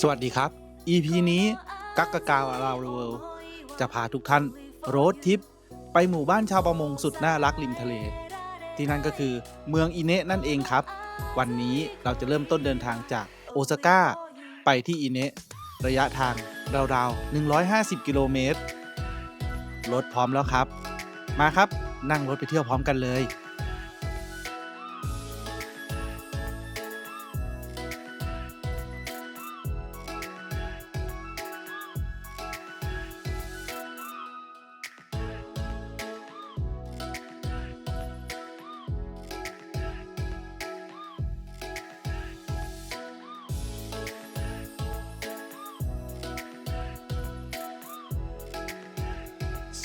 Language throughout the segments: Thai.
สวัสดีครับ EP นี้กักกะกาวอาราเวิลจะพาทุกท่านโรดทริป ไปหมู่บ้านชาวประมงสุดน่ารักริมทะเล ที่นั่นก็คือเมืองอิเนะนั่นเองครับ วันนี้เราจะเริ่มต้นเดินทางจากโอซาก้า ไปที่อิเนะระยะทางราวๆ 150 กิโลเมตร รถพร้อมแล้วครับ มาครับนั่งรถไปเที่ยวพร้อมกันเลย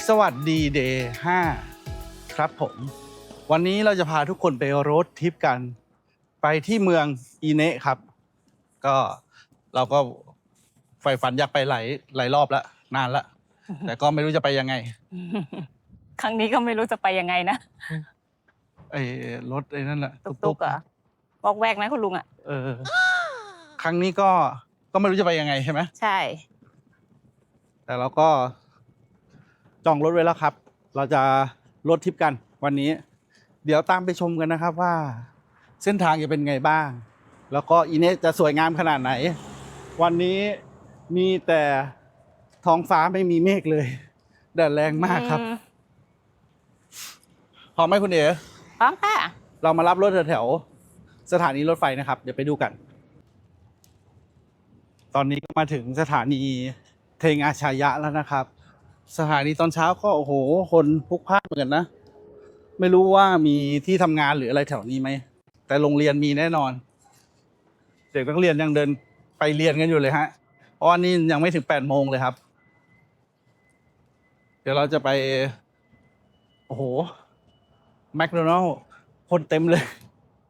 สวัสดีเดย์5ครับผม วันนี้เราจะพาทุกคนไปโรดทริปกัน ไปที่เมืองอีเนะครับ ก็เราก็ใฝ่ฝันอยากไปหลายหลายรอบแล้ว นานละแต่ก็ไม่รู้จะไปยังไง ครั้งนี้ก็ไม่รู้จะไปยังไงนะไอ้รถไอ้นั่นแหละตุกๆเหรอบอกแวกนะคุณลุงอะเออ ครั้งนี้ก็ก็ไม่รู้จะไปยังไงใช่ไหมใช่ แต่เราก็ จองรถไว้แล้วครับ เราจะรถทริปกันวันนี้ เดี๋ยวตามไปชมกันนะครับว่าเส้นทางจะเป็นไงบ้าง แล้วก็อีเนสจะสวยงามขนาดไหน วันนี้มีแต่ท้องฟ้าไม่มีเมฆเลยแดดแรงมากครับอืมพร้อมไหมคุณเอ๋พร้อมค่ะ เรามารับรถแถวๆสถานีรถไฟนะครับ เดี๋ยวไปดูกัน ตอนนี้ก็มาถึงสถานีเทงอาชายะแล้วนะครับ สถานีตอนเช้าก็โอ้โห คนพลุกพล่านเหมือนกันนะ ไม่รู้ว่ามีที่ทำงานหรืออะไรแถวนี้ไหม แต่โรงเรียนมีแน่นอน เด็กนักเรียนยังเดินไปเรียนกันอยู่เลยฮะเพราะว่านี่ยังไม่ถึงแปดโมงเลยครับ เดี๋ยวเราจะไป โอ้โหแมคโดนัลคนเต็มเลย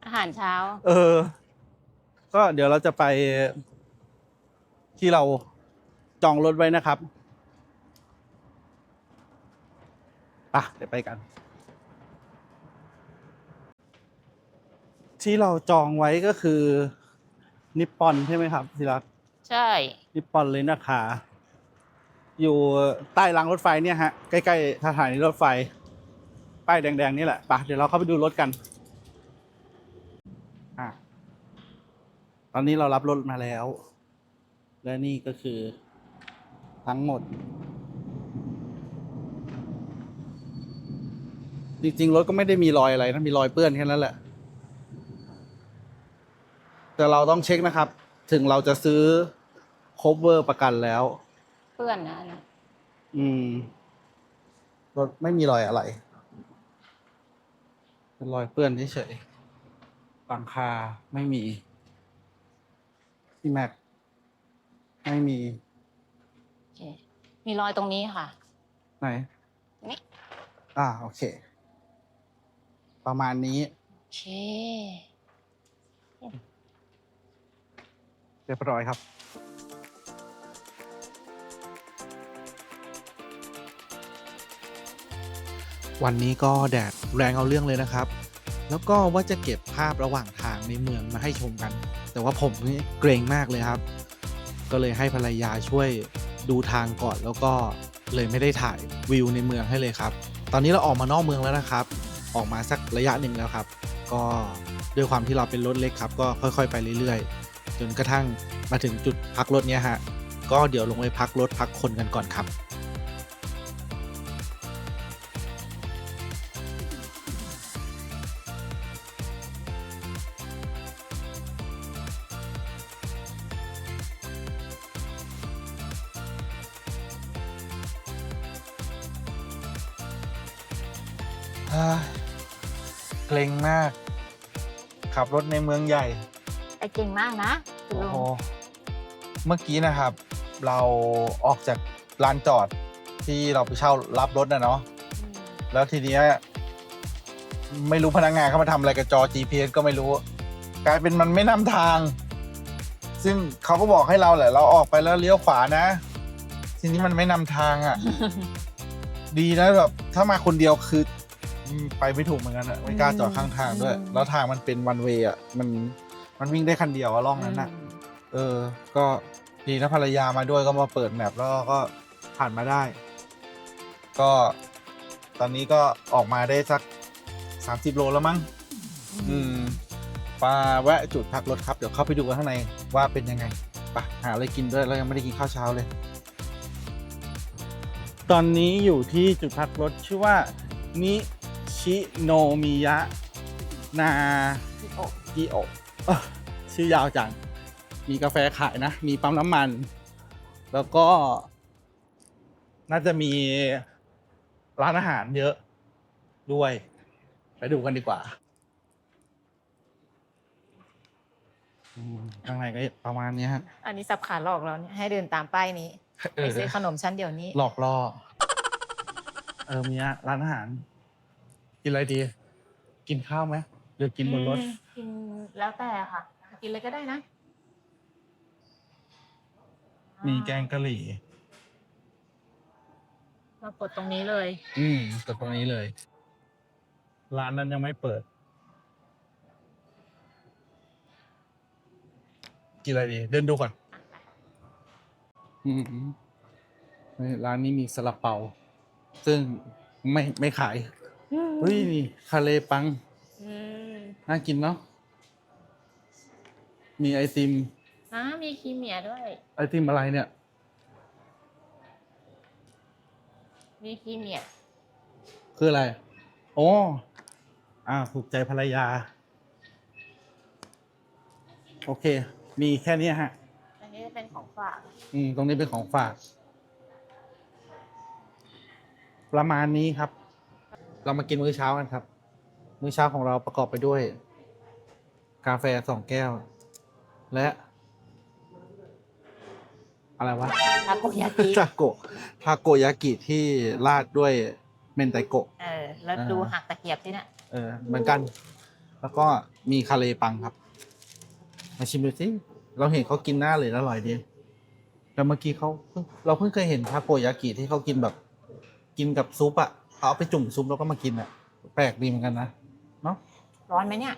อาหารเช้า เออ ก็เดี๋ยวเราจะไปที่เราจองรถไว้นะครับ ปะเดี๋ยวไปกัน ที่เราจองไว้ก็คือ นิปปอนใช่ไหมครับที่รักใช่ นิปปอนเลยนะคะอยู่ใต้รางรถไฟเนี่ยฮะ ใกล้ๆสถานีรถไฟ ป้ายแดงๆนี่แหละไปะเดี๋ยวเราเข้าไปดูรถกันอะตอนนี้เรารับรถมาแล้ว และนี่ก็คือทั้งหมด จริง ๆ รถก็ไม่ได้มีรอยอะไรนะมีรอยเปื้อนแค่นั้นแหละ แต่เราต้องเช็คนะครับ ถึงเราจะซื้อ cover ประกันแล้วเพื่อนนะนะอืม รถไม่มีรอยอะไร เป็นรอยเปื้อนเฉยๆหลังคาไม่มีที่แม็กไม่มีโอเคมีรอยตรงนี้ค่ะ ไหน นี่ อ่า โอเค ประมาณนี้ โอเค เรียบร้อยครับ วันนี้ก็แดดแรงเอาเรื่องเลยนะครับ แล้วก็ว่าจะเก็บภาพระหว่างทางในเมืองมาให้ชมกัน แต่ว่าผมนี่เกรงมากเลยครับ ก็เลยให้ภรรยาช่วยดูทางก่อนแล้วก็เลยไม่ได้ถ่ายวิวในเมืองให้เลยครับ ตอนนี้เราออกมานอกเมืองแล้วนะครับ ออกมาสักระยะหนึ่งแล้วครับ ก็ด้วยความที่เราเป็นรถเล็กครับ ก็ค่อยๆ ไปเรื่อยๆ จนกระทั่งมาถึงจุดพักรถเนี้ยฮะก็เดี๋ยวลงไปพักรถพักคนกันก่อนครับ มาก ขับรถในเมืองใหญ่ไปเก่งมากนะคุณโอ้ลุงโหเมื่อกี้นะครับ เราออกจากลานจอดที่เราไปเช่ารับรถนะเนาะ อืมแล้วทีเนี้ยไม่รู้พนักงานเขามาทำอะไรกับจอ GPS ก็ไม่รู้ กลายเป็นมันไม่นำทาง ซึ่งเขาก็บอกให้เราแหละ เราออกไปแล้วเลี้ยวขวานะ ทีนี้มันไม่นำทางอะ ดีนะแบบถ้ามาคนเดียวคืออืม ไปไม่ถูกเหมือนกันอะไม่กล้าจอดข้างทางด้วย แล้วทางมันเป็นวันเวย์อะมันมันวิ่งได้คันเดียวอะร่องนั้นอะอืมเออ ก็ดีนะภรรยามาด้วยก็มาเปิดแมปแล้วก็ผ่านมาได้ ก็ตอนนี้ก็ออกมาได้สัก30โลแล้วมั้ง อืมปาแวะจุดพักรถครับ เดี๋ยวเข้าไปดูกันข้างในว่าเป็นยังไงไปหาอะไรกินด้วยเรายังไม่ได้กินข้าวเช้าเลย ตอนนี้อยู่ที่จุดพักรถชื่อว่านิ ชิโนมิยะ นากิโอะเอ้อชื่อยาวจัง มีกาแฟขายนะ มีปั๊มน้ำมัน แล้วก็ น่าจะมีร้านอาหารเยอะด้วย ไปดูกันดีกว่าอืมข้างในก็ประมาณเนี้ยฮะอันนี้สับขาหลอกเราเนี่ยให้เดินตามป้ายนี้เอไปอซื้อขนมชั้นเดี๋ยวนี้ หลอกล่อ เออมีร้านอาหาร กินอะไรดี กินข้าวไหมหรือกินบนรถ อืมกินแล้วแต่ค่ะ กินเลยก็ได้นะมีมีแกงกะหรี่เรากดตรงนี้เลย อืมกดตรงนี้เลย ร้านนั้นยังไม่เปิด กินอะไรดี เดินดูก่อน อืมนี่ร้านนี้มีซาลาเปา ซึ่งไม่ไม่ขาย เฮ้ยนี่คาเลปัง อืมน่ากินเนาะ มีไอติมอ่ามีครีมเมียด้วย ไอติมอะไรเนี่ย มีครีมเมียคืออะไรโอ้อ่า ถูกใจภรรยา โอเค มีแค่เนี้ยฮะ อันนี้จะเป็นของฝาก อืม ตรงนี้เป็นของฝาก ประมาณนี้ครับ เรามากินมื้อเช้ากันครับ มื้อเช้าของเราประกอบไปด้วย กาแฟสองแก้ว และ อะไรวะ ทาโกยากิ ทาโกะทาโกยากิที่ราดด้วยเมนไตโกะ เออ แล้วอ่าดูหักตะเกียบที่น่ะเออเหมือนกัน แล้วก็มีคาเลปังครับ มาชิมดูสิเราเห็นเขากินหน้าเลยอร่อยดีแต่เมื่อกี้เขาเพิ่งเราเพิ่งเคยเห็นทาโกยากิที่เขากินแบบ กินกับซุปอะ เอาไปจุ่มซุปแล้วก็มากินอะแปลกดีเหมือนกันนะเนาะร้อนไหมเนี่ย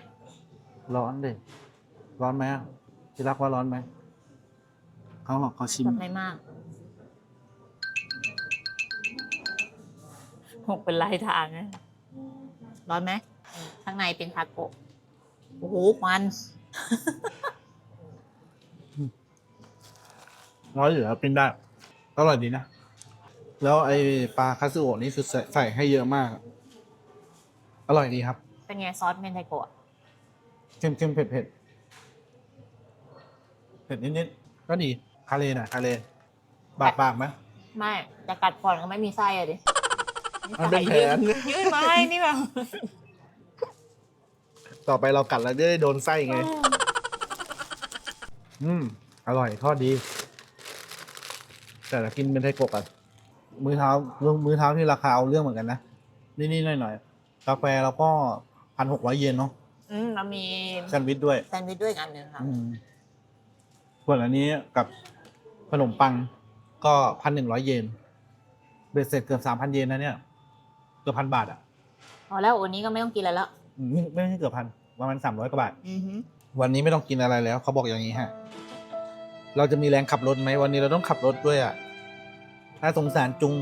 ร้อนเลยร้อนไหมอะที่รักว่าร้อนไหมเขาบอกเขาชิม ไม่มาก หกเป็นลายทางนะร้อนไหม ข้างในเป็นทาโกะโอ้โหควัน ร้อนอยู่แล้วกินได้อร่อยดีนะ แล้วไอปลาคาสึโอะนี่คือใส่ใส่ให้เยอะมาก อร่อยดีครับ เป็นไงซอสเมนไทโกะเค็มเค็มเผ็ดเผ็ดเผ็ดนิดๆก็ดีคาเลน่ะคาเลบากบากไหมไม่จะกัดก่อนก็ไม่มีไส้อะดิมันเป็นแผนยืดยืดไม้นี่แบบต่อไปเรากัดแล้วจะได้โดนไส้ไง อืม อร่อยทอดดี แต่ละกินเป็นไทโกะกัน มื้อเช้ามื้อเช้าที่ราคาเอาเรื่องเหมือนกันนะนี่ๆหน่อยๆกาแฟเราก็พันหกร้อยเยนเนาะอืมเรามีแซนด์วิชด้วยแซนด์วิชด้วยอีกอันหนึ่งค่ะอืมส่วนอันนี้กับขนมปังก็พันหนึ่งร้อยเยนเบ็ดเสร็จเกือบสามพันเยนนะเนี่ยเกือบพันบาทอะพอแล้ววันนี้ก็ไม่ต้องกินอะไรแล้วอืมไม่ไม่ใช่เกือบพันประมาณสามร้อยกว่าบาท อือหือวันนี้ไม่ต้องกินอะไรแล้ว เขาบอกอย่างนี้ฮะ เราจะมีแรงขับรถไหมวันนี้เราต้องขับรถด้วยอะ น่าสงสารจุง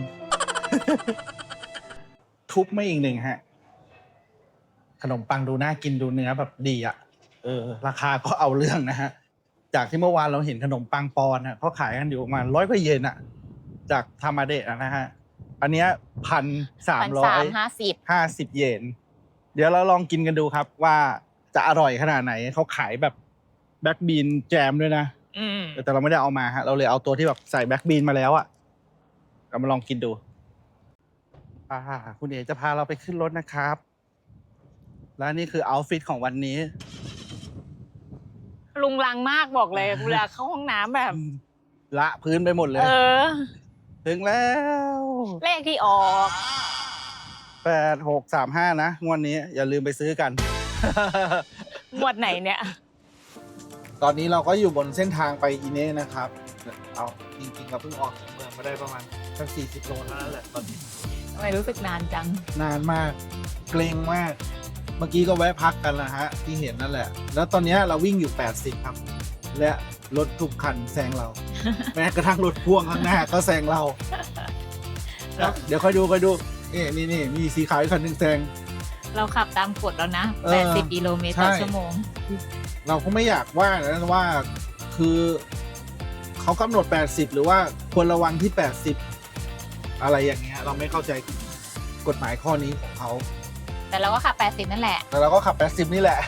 ทุบไม่อีกหนึ่งฮะ ขนมปังดูน่ากินดูเนื้อแบบดีอะเออ ราคาก็เอาเรื่องนะฮะ จากที่เมื่อวานเราเห็นขนมปังปอนอะเขาขายกันอยู่ประมาณร้อยกว่าเยนอะจากธรรมาเดะอะนะฮะ อันเนี้ยพันสามพันร้อสามยห้าสิบห้าสิบเยน เดี๋ยวเราลองกินกันดูครับว่าจะอร่อยขนาดไหนเขาขายแบบแบ็กบีนแจมด้วยนะอืมแต่เราไม่ได้เอามาฮะ เราเลยเอาตัวที่แบบใส่แบ็กบีนมาแล้วอะ เรามาลองกินดู อ่าคุณเอ๋จะพาเราไปขึ้นรถนะครับ และนี่คือเอาท์ฟิตของวันนี้ ลุงลังมากบอกเลยเวลาเข้าห้องน้ำแบบ ละพื้นไปหมดเลย เออ ถึงแล้วเลขที่ออก แปดหกสามห้านะ งวดนี้อย่าลืมไปซื้อกัน หมวดไหนเนี่ย ตอนนี้เราก็อยู่บนเส้นทางไปอีเน่นะครับ เอาจริงๆเราเพิ่งออกจากเมืองมาได้ประมาณสักสี่สิบโลเท่านั้นแหละตอนนี้ทำไมรู้สึกนานจัง นานมากเกรงมาก เมื่อกี้ก็แวะพักกันแล้วฮะที่เห็นนั่นแหละ แล้วตอนนี้เราวิ่งอยู่ 80 ครับ และรถทุกคันแซงเรา แม้กระทั่งรถพ่วงข้างหน้าก็แซงเราแล้วเดี๋ยวค่อยดูค่อยดูนี่นี่นี่มีสีขาวอีกคันหนึ่งแซง เราขับตามกฎแล้วนะ เออ80กิโลเมตรต่อใช่ ชั่วโมง เราก็ไม่อยากว่านะว่าคือ เขากำหนด 80 หรือว่าควรระวังที่ 80 อะไรอย่างเงี้ยเราไม่เข้าใจกฎหมายข้อนี้ของเขาแต่เราก็ขับ 80 นั่นแหละ แต่เราก็ขับ 80 นี่แหละ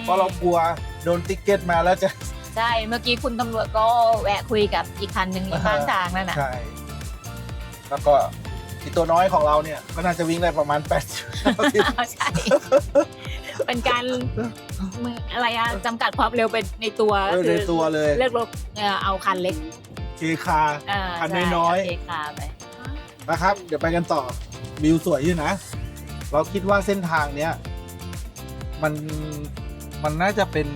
เพราะเรากลัวโดนติ๊กเก็ตมาแล้วจะ ใช่ เมื่อกี้คุณตำรวจก็แวะคุยกับอีกคันหนึ่งอยู่ข้างทางนั่นน่ะ ใช่ แล้วก็อีตัวน้อยของเราเนี่ย ก็น่าจะวิ่งได้ประมาณ 80 ใช่ เป็นการ มึงอะไรอะจำกัดความเร็วเป็นในตัวเออในตัวเลยเลือกรถเอ่อเอาคันเล็กเคคาเออคันใช่น้อยๆ เาเคคาไป นะครับ เดี๋ยวไปกันต่อวิวสวยอยู่นะ เราคิดว่าเส้นทางเนี้ย มันมันน่าจะเป็น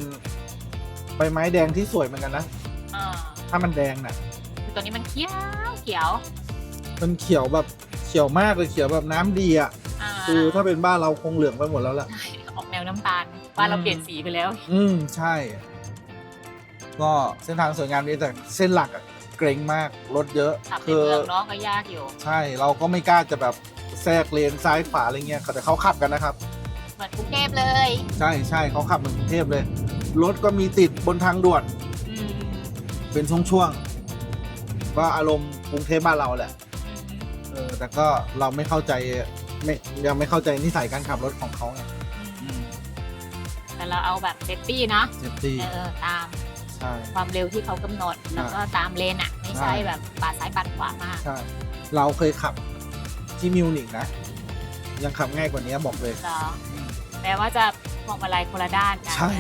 ใบไม้แดงที่สวยเหมือนกันนะ อ่าถ้ามันแดงน่ะคือตัวนี้มันเขียวเขียวมันเขียวแบบเขียวมากเลยเขียวแบบน้ำดีอะอ่าคือถ้าเป็นบ้านเราคงเหลืองไปหมดแล้วล่ะ บ้านเราอืมเปลี่ยนสีไปแล้ว อืมใช่ ก็เส้นทางสวยงามดีแต่เส้นหลักอะเกรงมากรถเยอะ ขับในคืเมืองเนาะก็ยากอยู่ ใช่เราก็ไม่กล้าจะแบบแทรกเลนซ้ายขวาอะไรเงี้ยแต่เขาขับกันนะครับ เหมือนกรุงเทพเลยใช่ใช่เขาขับเหมือนกรุงเทพเลย รถก็มีติดบนทางด่วนอืมเป็นช่วงๆก็อารมณ์กรุงเทพบ้านเราแหละเออแต่ก็เราไม่เข้าใจไม่ยังไม่เข้าใจนิสัยการขับรถของเขาไงอืม แต่เราเอาแบบเซฟตี้เนาะเซฟตี้เออตามใช่ความเร็วที่เขากำหนดแล้วก็ตามเลนอะ ไม่ใช่ใช่แบบปาดซ้ายปาดขวามาก ใช่เราเคยขับที่มิวนิกนะ ยังขับง่ายกว่านี้บอกเลย เหรอแม้ว่าจะมองมาลัยคนละด้านกันใช่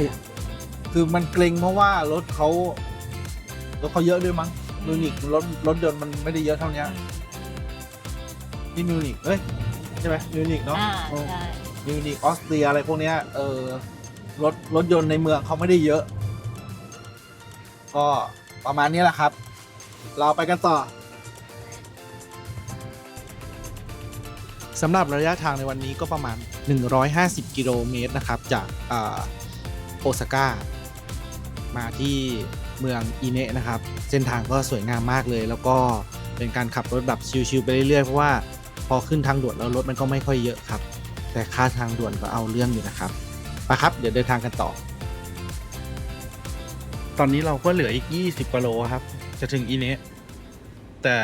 คือมันเกรงเพราะว่ารถเขารถเขาเยอะด้วยมั้งมิวนิกรถรถยนต์มันไม่ได้เยอะเท่านี้อืมที่มิวนิกเอ้ยใช่ไหมมิวนิกเนาะอ่าเออใช่มิวนิกออสเตรียอะไรพวกเนี้ยเออ รถรถยนต์ในเมืองเขาไม่ได้เยอะ ก็ประมาณนี้แหละครับ เราไปกันต่อสำหรับระยะทางในวันนี้ก็ประมาณ 150 กิโลเมตรนะครับ จากโอซาก้า มาที่เมืองอิเนะนะครับ เส้นทางก็สวยงามมากเลย แล้วก็เป็นการขับรถแบบชิลๆไปเรื่อยๆ เพราะว่าพอขึ้นทางด่วนแล้วรถมันก็ไม่ค่อยเยอะครับ แต่ค่าทางด่วนก็เอาเรื่องอยู่นะครับ ไปครับ เดี๋ยวเดินทางกันต่อ ตอนนี้เราก็เหลืออีก 20กิโลครับ จะถึงอิเนะแต่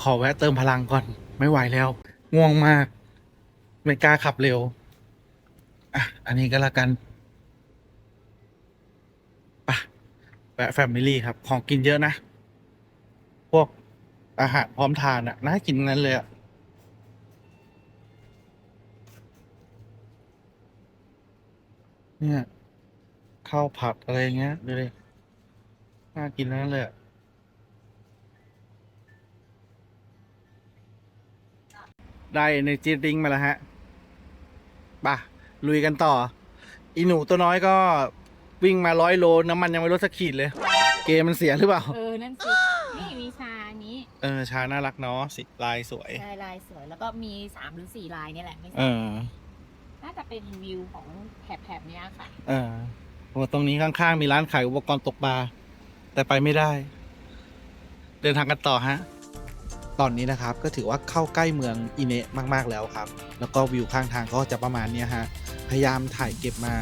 ขอแวะเติมพลังก่อน ไม่ไหวแล้ว ง่วงมาก ไม่กล้าขับเร็ว อะ อันนี้ก็แล้วกันไปะแวะแฟมิลี่ครับ ของกินเยอะนะ พวกอาหารพร้อมทานอะน่ากินนั้นเลยอะ เนี่ยข้าวผัดอะไรเงี้ยดูดิน่ากินทั้งนั้นเลยอะได้ในจีริงมาแล้วฮะป่ะลุยกันต่อ อีหนูตัวน้อยก็วิ่งมาร้อยโลน้ำมันยังไม่ลดสักขีดเลย เกมมันเสียหรือเปล่า เออ นั่นสินี่มีชาอันนี้ เออ ชาน่ารักเนาะสิลายสวย ลายลายสวย แล้วก็มีสามหรือสี่ลายนี่แหละไม่เอใช่อ น่าจะเป็นวิวของแถบๆเนี้ยค่ะ เออโอ้ตรงนี้ข้างๆมีร้านขายอุปกรณ์ตกปลาแต่ไปไม่ได้ เดินทางกันต่อฮะ ตอนนี้นะครับก็ถือว่าเข้าใกล้เมืองอิเนะมาก ๆแล้วครับ แล้วก็วิวข้างทางก็จะประมาณเนี้ยฮะ พยายามถ่ายเก็บมา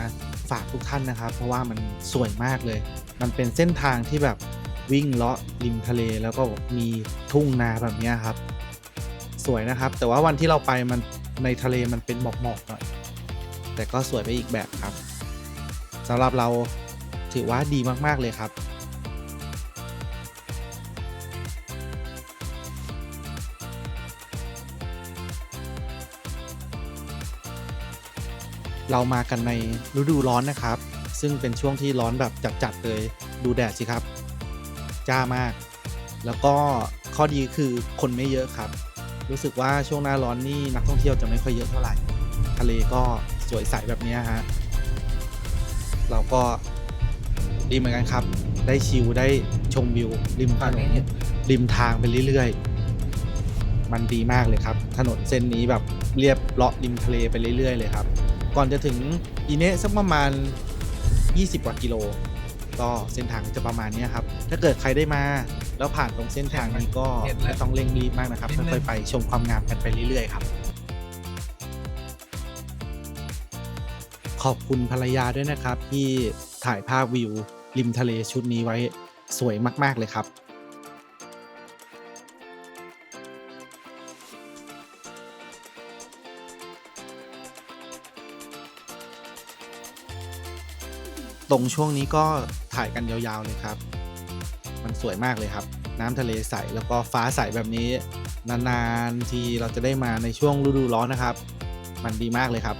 ฝากทุกท่านนะครับ เพราะว่ามันสวยมากเลย มันเป็นเส้นทางที่แบบวิ่งเลาะริมทะเลแล้วก็มีทุ่งนาแบบเนี้ยครับ สวยนะครับ แต่ว่าวันที่เราไปมันในทะเลมันเป็นหมอกๆหน่อย แต่ก็สวยไปอีกแบบครับสำหรับเราถือว่าดีมาก ๆ เลยครับเรามากันในฤดูร้อนนะครับ ซึ่งเป็นช่วงที่ร้อนแบบจัดๆเลยดูแดดสิครับ จ้ามาก แล้วก็ข้อดีคือคนไม่เยอะครับ รู้สึกว่าช่วงหน้าร้อนนี่นักท่องเที่ยวจะไม่ค่อยเยอะเท่าไหร่ ทะเลก็ สวยใสแบบเนี้ยฮะ เราก็ดีเหมือนกันครับ ได้ชิลได้ชมวิว ริมถนนริมทางไปเรื่อยๆ มันดีมากเลยครับ ถนนเส้นนี้แบบเรียบเลาะริมทะเลไปเรื่อยๆ เลยครับ ก่อนจะถึงอีเนะสักประมาณ 20 กว่ากิโล ก็เส้นทางจะประมาณเนี้ยครับ ถ้าเกิดใครได้มาแล้วผ่านตรงเส้นทางนี้ก็ไม่ต้องเร่งรีบมากนะครับค่อยๆไปชมความงามกันไปเรื่อยๆ ครับ ขอบคุณภรรยาด้วยนะครับ ที่ถ่ายภาพวิวริมทะเลชุดนี้ไว้สวยมาก ๆ เลยครับ ตรงช่วงนี้ก็ถ่ายกันยาว ๆ เลยครับ มันสวยมากเลยครับ น้ำทะเลใส แล้วก็ฟ้าใสแบบนี้ นาน ๆ ทีเราจะได้มาในช่วงฤดูร้อนนะครับ มันดีมากเลยครับ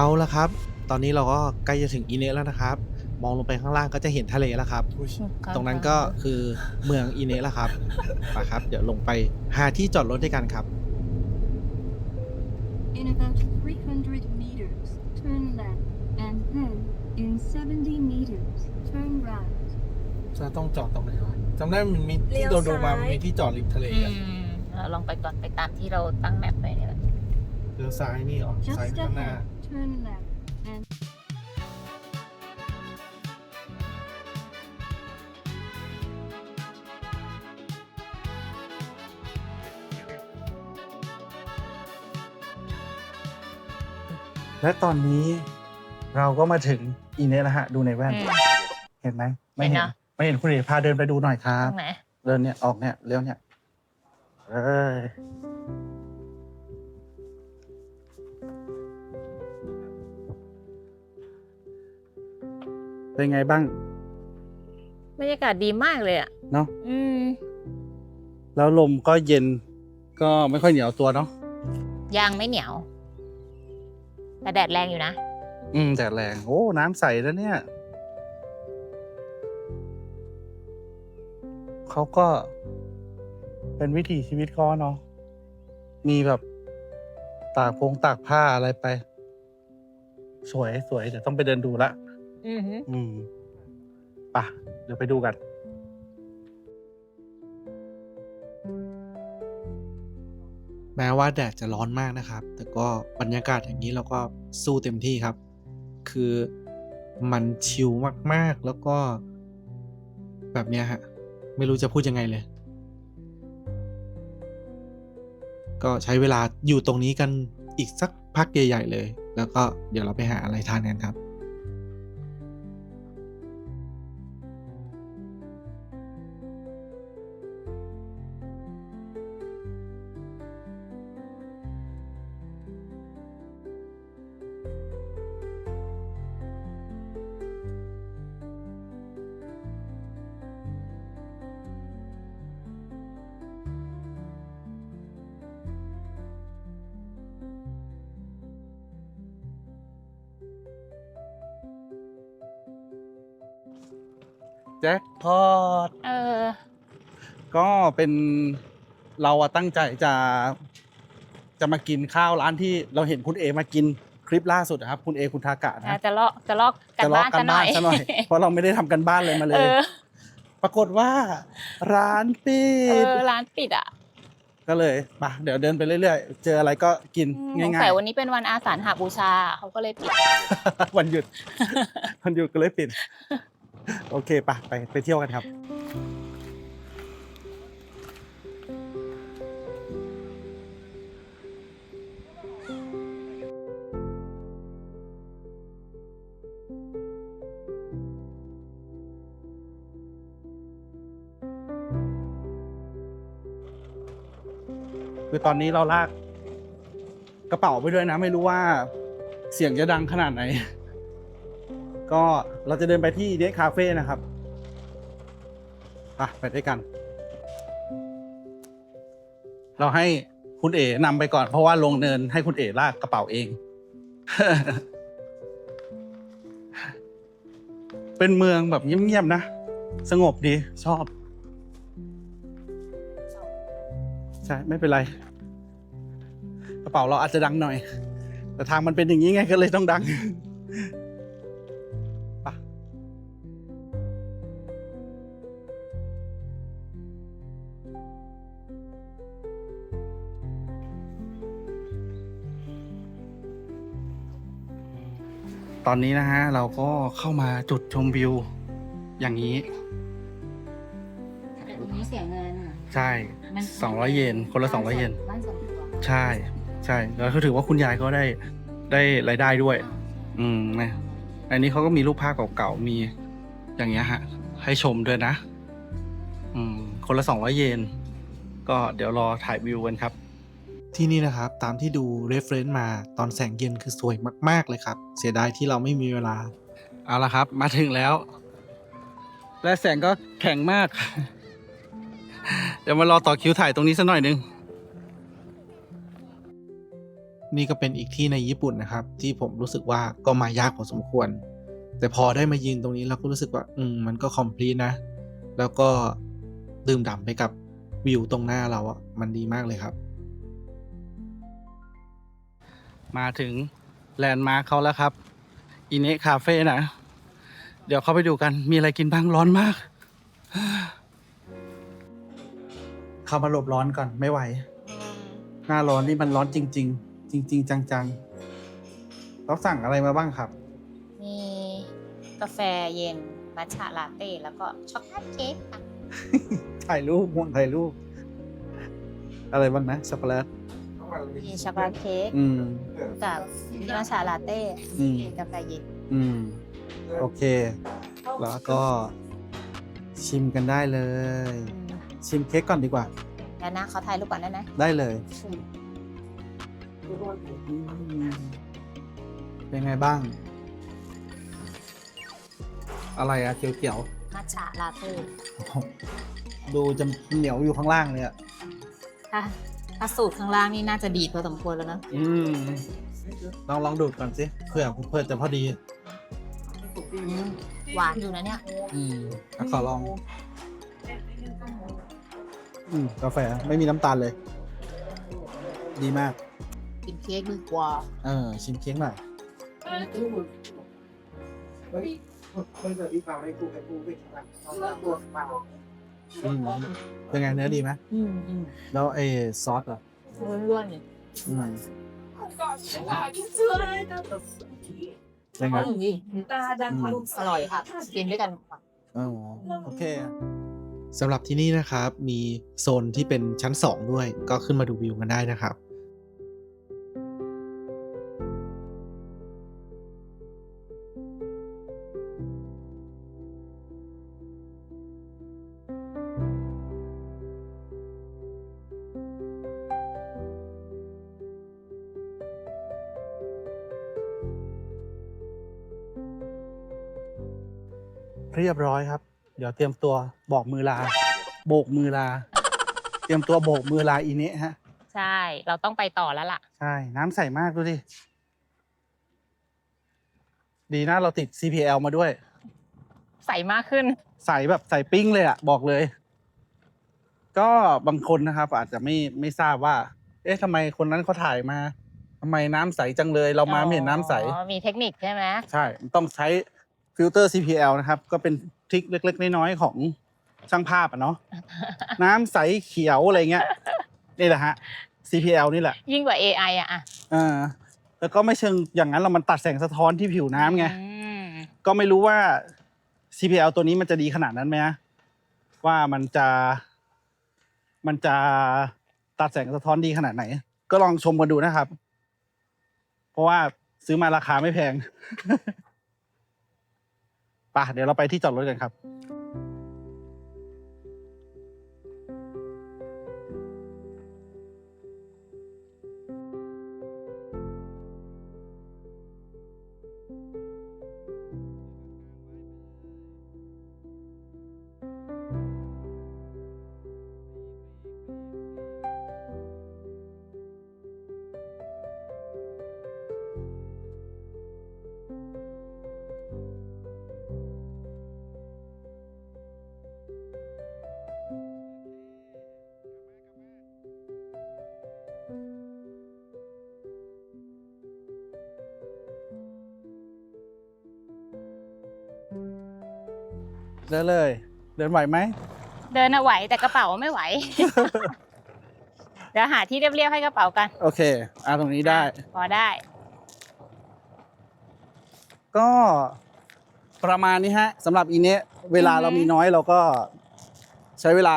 เอาละครับ ตอนนี้เราก็ใกล้จะถึงอีเนะแล้วนะครับ มองลงไปข้างล่างก็จะเห็นทะเลแล้วครับ ตรงนั้นก็คือเมืองอีเนะแล้วครับไปครับ เดี๋ยวลงไปหาที่จอดรถด้วยกันครับ In about 300 meters, turn left, and then in 70 meters, turn right. จะต้องจอดตรงไหนวะจำได้มันมีเลี้ที่ยวโดนดูมาซ้ายมันมีที่จอดริมทะเลอือะมเราลองไปก่อนไปตามที่เราตั้งแมปไปเนี่ยแหละเลี้ยวซ้ายนี่ออก Just ซ้ายข้างหน้า ahead, turn left, and และตอนนี้เราก็มาถึงอีเนะแล้วฮะ ดูในแว่นอืมเห็นไหมไม่เห็เห็นนนะไม่เห็นคุณเอกพาเดินไปดูหน่อยครัตบ รงไหน เดินเนี่ยออกเนี่ยเลี้ยวเนี่ยเอ้ย เป็นไงบ้าง บรรยากาศดีมากเลยอะเนาะอืม แล้วลมก็เย็นก็ไม่ค่อยเหนียวตัวเนาะยางไม่เหนียว แต่แดดแรงอยู่นะ อืมแต่แรงโอ้น้ำใสแล้วเนี่ยเขาก็เป็นวิถีชีวิตเขาเนาะมีแบบตากพงตากผ้าอะไรไป สวยสวยเดี๋ยวต้องไปเดินดูละ อือหืออืมป่ะ เดี๋ยวไปดูกัน แม้ว่าแดดจะร้อนมากนะครับ แต่ก็บรรยากาศอย่างนี้เราก็สู้เต็มที่ครับ คือมันชิลมากๆ แล้วก็แบบเนี้ยฮะ ไม่รู้จะพูดยังไงเลย ก็ใช้เวลาอยู่ตรงนี้กันอีกสักพักใหญ่ ๆ เลย แล้วก็เดี๋ยวเราไปหาอะไรทานกันครับ แจ็คพอตเออ ก็เป็นเราอะตั้งใจจะ จะมากินข้าวร้านที่เราเห็นคุณเอมากินคลิปล่าสุดอะครับ คุณเอคุณทากะนะ จะลอกจะลอกกันจะลอกบ้านกันซะหน่บ้าอนย ซะหน่อย เพราะเราไม่ได้ทำกันบ้านเลยมาเลเอย อ ปรากฏว่า ร้านปิเอดอ ร้านปิดอะก็เลยมาเดี๋ยวเดินไปเรื่อยๆ เจออะไรก็กินสงง่าสัยยวันนี้เป็นวันอาสาฬหบูชา เขาก็เลยปิด ๆ วันหยุด วันหยุดก็เลยปิด โอเคปะไปไปเที่ยวกันครับ คือตอนนี้เราลากกระเป๋าไปด้วยนะ ไม่รู้ว่าเสียงจะดังขนาดไหน ก็เราจะเดินไปที่เด k คาเฟ่นะครับอะไปด้วยกัน เราให้คุณเอ๋นำไปก่อนเพราะว่าลงเนินให้คุณเอ๋ลากกระเป๋าเอง เป็นเมืองแบบเงียบๆนะ สงบดีชอบ ใช่ ไม่เป็นไร กระเป๋าเราอาจจะดังหน่อย แต่ทางมันเป็นอย่างนี้ไงก็เลยต้องดัง ตอนนี้นะฮะ เราก็เข้ามาจุดชมวิว อย่างนี้ แต่ตรงนี้เสียเงินใช่สองร้อยเยน คนละสองร้อยเยน บ้านส่วนตัวใช่ ใช่ แล้วก็ถือว่าคุณยายก็ได้ได้รายได้ด้วย อืมนะอันนี้เขาก็มีรูปภาพเก่าๆ มีอย่างเงี้ยฮะ ให้ชมด้วยนะ อืม คนละสองร้อยเยน ก็เดี๋ยวรอถ่ายวิวกันครับ ที่นี่นะครับตามที่ดู reference มาตอนแสงเย็นคือสวยมาก ๆ เลยครับ เสียดายที่เราไม่มีเวลา เอาละครับ มาถึงแล้ว และแสงก็แข็งมาก เดี๋ยวมารอต่อคิวถ่ายตรงนี้สักหน่อยหนึง นี่ก็เป็นอีกที่ในญี่ปุ่นนะครับ ที่ผมรู้สึกว่าก็มายากพอสมควร แต่พอได้มายืนตรงนี้เราก็รู้สึกว่า อืมมันก็คอมพลีทนะ แล้วก็ดื่มด่ำไปกับวิวตรงหน้าเราอะมันดีมากเลยครับ มาถึงแลนด์มาร์คเขาแล้วครับอินเนคาเฟ่นะ เดี๋ยวเข้าไปดูกันมีอะไรกินบ้างร้อนมาก เข้ามาหลบร้อนก่อนไม่ไหว หน้าร้อนนี่มันร้อนจริง ๆ จริง ๆ จังๆเราสั่งอะไรมาบ้างครับ มีกาแฟเย็นมัทฉะลาเต้แล้วก็ช็อกโกแลตเค้กค่ะถ่ายรูปม่วงถ่ายรูป อะไรบ้างนะช็อกโกแลต มีช็อกโกแลตเค้กอืมกับมีมัทฉะลาเต้อืมกาแฟเย็นอืม โอเค แล้วก็ชิมกันได้เลยชิมเค้กก่อนดีกว่า แล้วนะเขาถ่ายรูปก่อนได้ไหมได้เลย เป็นไงบ้าง อะไรอะเขียวมัทฉะลาเต้ๆดูจะเหนียวอยู่ข้างล่างเลยอะถ้า ถ้าสูตรข้างล่างนี่น่าจะดีพอสมควรแล้วนะอืมลองลองดูดก่อนสิเพื่อเพื่อจะพอดีหวานอยู่นะเนี่ย อืมอะขอลอง อืมกาแฟไม่มีน้ำตาลเลย ดีมาก กินเค้กดีกว่าเออ ชิมเค้กหน่อย อืมเป็นไงเนื้อดีไหมอืมอืมแล้วไอ้ซอสอะร่วนๆเลยอืมเป็นไงอร่อยดีอร่อยค่ะกินด้วยกันอ๋อโอเค สำหรับที่นี่นะครับ มีโซนที่เป็นชั้น 2 ด้วย ก็ขึ้นมาดูวิวกันได้นะครับ เรียบร้อยครับ เดี๋ยวเตรียมตัวบอกมือลา โบกมือลา เตรียมตัวโบกมือลาอีเนะฮะ ใช่ เราต้องไปต่อแล้วล่ะ ใช่ น้ำใสมากดูดิ ดีนะเราติด CPL มาด้วย ใสมากขึ้น ใสแบบใสปิ้งเลยอะบอกเลย ก็บางคนนะครับ อาจจะไม่ไม่ทราบว่า เอ๊ะทำไมคนนั้นเขาถ่ายมาทำไมน้ำใสจังเลย เรามาไม่เห็นน้ำใส อ๋อมีเทคนิคใช่ไหม ใช่ต้องใช้ ฟิลเตอร์ CPL นะครับ ก็เป็นทริคเล็กๆ น้อยๆ ของช่างภาพอะเนาะ น้ำใสเขียวอะไรเงี้ยนี่แหละฮะ CPL นี่แหละยิ่งกว่า AI อะอะเออแล้วก็ไม่เชิงอย่างนั้นเรามันตัดแสงสะท้อนที่ผิวน้ำไง อืมก็ไม่รู้ว่า CPL ตัวนี้มันจะดีขนาดนั้นไหมฮะว่ามันจะ มันจะตัดแสงสะท้อนดีขนาดไหน ก็ลองชมกันดูนะครับ เพราะว่าซื้อมาราคาไม่แพง ปะเดี๋ยวเราไปที่จอดรถกันครับ เดินเลย เดินไหวไหม เดินอะไหวแต่กระเป๋าไม่ไหว เดี๋ยวหาที่เรียบๆให้กระเป๋ากันโอเคอ่าตรงนี้ได้ พอได้ ก็ประมาณนี้ฮะสำหรับอีเนี้ยเวลาอือฮึ เรามีน้อยเราก็ใช้เวลา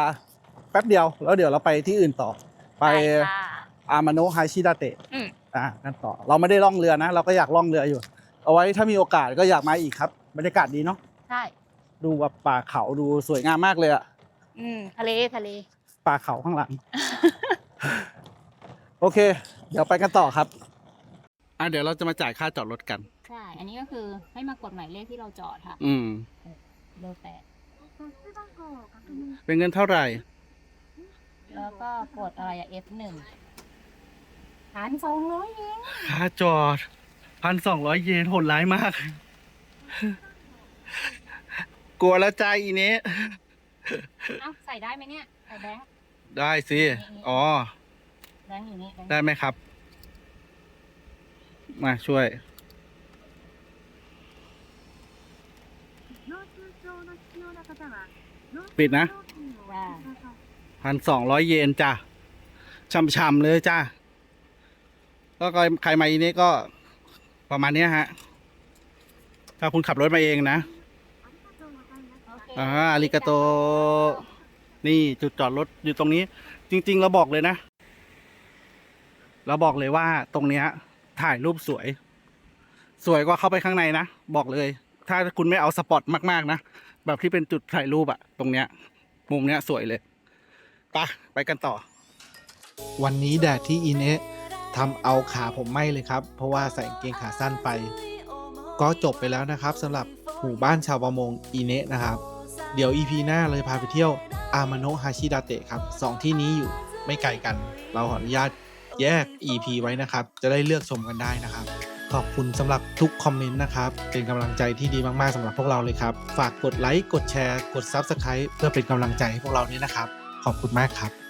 แป๊บเดียว แล้วเดี๋ยวเราไปที่อื่นต่อ ไปด้ค่ะ อามาโนะไฮชิดาเตะอืม อะกันต่อ เราไม่ได้ล่องเรือนะ เราก็อยากล่องเรืออยู่ เอาไว้ถ้ามีโอกาสก็อยากมาอีกครับ บรรยากาศดีเนาะ ใช่ ดูแบบป่าเขาดูสวยงามมากเลยอะอืมทะเลทะเล ป่าเขาข้างหลัง โอเค เดี๋ยวไปกันต่อครับ อะเดี๋ยวเราจะมาจ่ายค่าจอดรถกัน ใช่ อันนี้ก็คือให้มากดหมายเลขที่เราจอดค่ะอืม เบอร์แปดเป็นเงินเท่าไหร่ แล้วก็กดอะไรอะ F หนึ่งพันสองร้อยเองค่าจอดพันสองร้อยเยนโหดร้ายมาก กลัวแล้วใจอีนี้เอ้าใส่ได้ไหมเนี่ยใส่แบงค์ได้สิ อ๋อ แบงค์อยู่นี่แบงค์ได้ไหมครับ มาช่วย ปิดนะ ว่าพันสองร้อยเยนจ้ะช่ำๆเลยจ้ะก็ใครมาอีนี้ก็ประมาณเนี้ยฮะ ถ้าคุณขับรถมาเองนะโอ่าอาริกาโต นี่จุดจอดรถอยู่ตรงนี้ จริง ๆ เราบอกเลยนะ เราบอกเลยว่าตรงเนี้ย ถ่ายรูปสวย สวยกว่าเข้าไปข้างในนะ บอกเลย ถ้าคุณไม่เอาสปอตมากๆนะ แบบที่เป็นจุดถ่ายรูปอะตรงเนี้ย มุมเนี้ยสวยเลยไปะไปกันต่อ วันนี้แดดที่อินเอะทำเอาขาผมไหม้เลยครับ เพราะว่าใส่กางเกงขาสั้นไป ก็จบไปแล้วนะครับสำหรับหมู่บ้านชาวประมงอินเนะนะครับ เดี๋ยว EP หน้าเราจะพาไปเที่ยวอามาโนะฮาชิดาเตะครับสองที่นี้อยู่ไม่ไกลกัน เราขออนุญาตแยก EP ไว้นะครับ จะได้เลือกชมกันได้นะครับ ขอบคุณสำหรับทุกคอมเมนต์นะครับ เป็นกำลังใจที่ดีมากๆสำหรับพวกเราเลยครับ ฝากกดไลค์ กดแชร์ กด Subscribe เพื่อเป็นกำลังใจให้พวกเราด้วยนะครับ ขอบคุณมากครับ